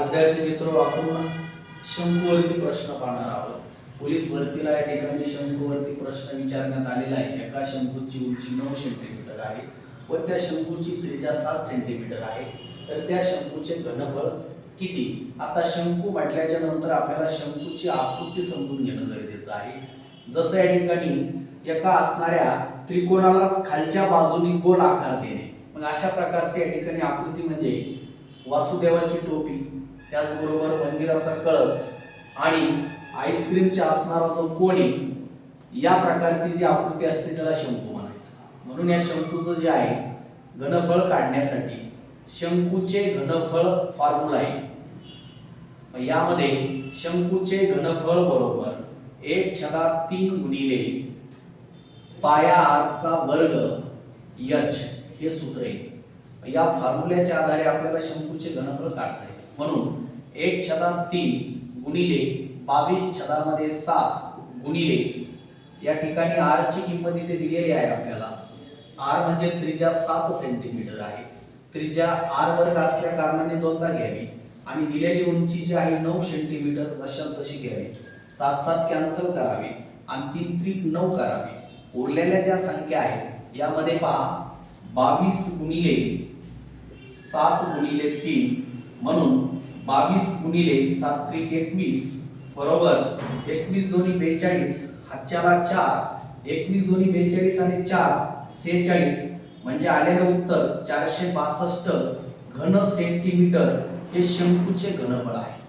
विद्यार्थी मित्र आपण शंभूवरती प्रश्न पाहणार आहोत. पोलीस भरतीला या ठिकाणी शंभूवरती प्रश्न विचारण्यात आलेला आहे. एका शंभूची उंची नऊ सेंटीमीटर आहे व त्या शंभूची त्रिज्या सात सेंटीमीटर आहे. तर त्या शंभूचे घनफळ किती? आता शंकू म्हटल्याच्या नंतर आपल्याला शंकूची आकृती समजून घेणं गरजेचं आहे. जसं या ठिकाणी एका असणाऱ्या त्रिकोणालाच खालच्या बाजूनी गोल आकार देणे. मग अशा प्रकारची या ठिकाणी आकृती म्हणजे वासुदेवाची टोपी त्याचबरोबर मंदिराचा कळस आणि आईस्क्रीमच्या असणारा जो कोणी या प्रकारची जी आकृती असते त्याला शंकू म्हणायचं. म्हणून या शंकूचं जे आहे घनफळ काढण्यासाठी शंकूचे घनफळ फॉर्म्युला आहे. यामध्ये शंकूचे घनफळ बरोबर एक छदा तीन गुणिले पाया आरचा वर्ग यच हे सूत्र आहे. या फॉर्म्युल्याच्या आधारे आपल्याला शंकूचे घनफळ काढता येईल म्हणून एक छदात तीन गुणिले बावीस छदामध्ये सात गुणिले. या ठिकाणी आरची किंमत इथे दिलेली आहे आपल्याला. आर म्हणजे त्रिज्या सात सेंटीमीटर आहे. त्रिज्या आर वर्ग असल्या कारणाने दोनदा घ्यावी. आणि दिलेली उंची जी आहे नऊ सेंटीमीटर जशा तशी घ्यावी. सात सात कॅन्सल करावी. आणि तीन त्रिक नऊ करावी. उरलेल्या ज्या संख्या आहेत यामध्ये पहा बावीस गुणिले सात गुणिले तीन. म्हणून बावीस गुणिले सात त्रिक एकवीस बरोबर? एकवीस दोन्ही बेचाळीस हातच्याला चार. एकवीस दोन्ही बेचाळीस आणि चार सेहेचाळीस. म्हणजे आलेलं उत्तर चारशे बासष्ट घन सेंटीमीटर हे शंकूचे घनफळ आहे.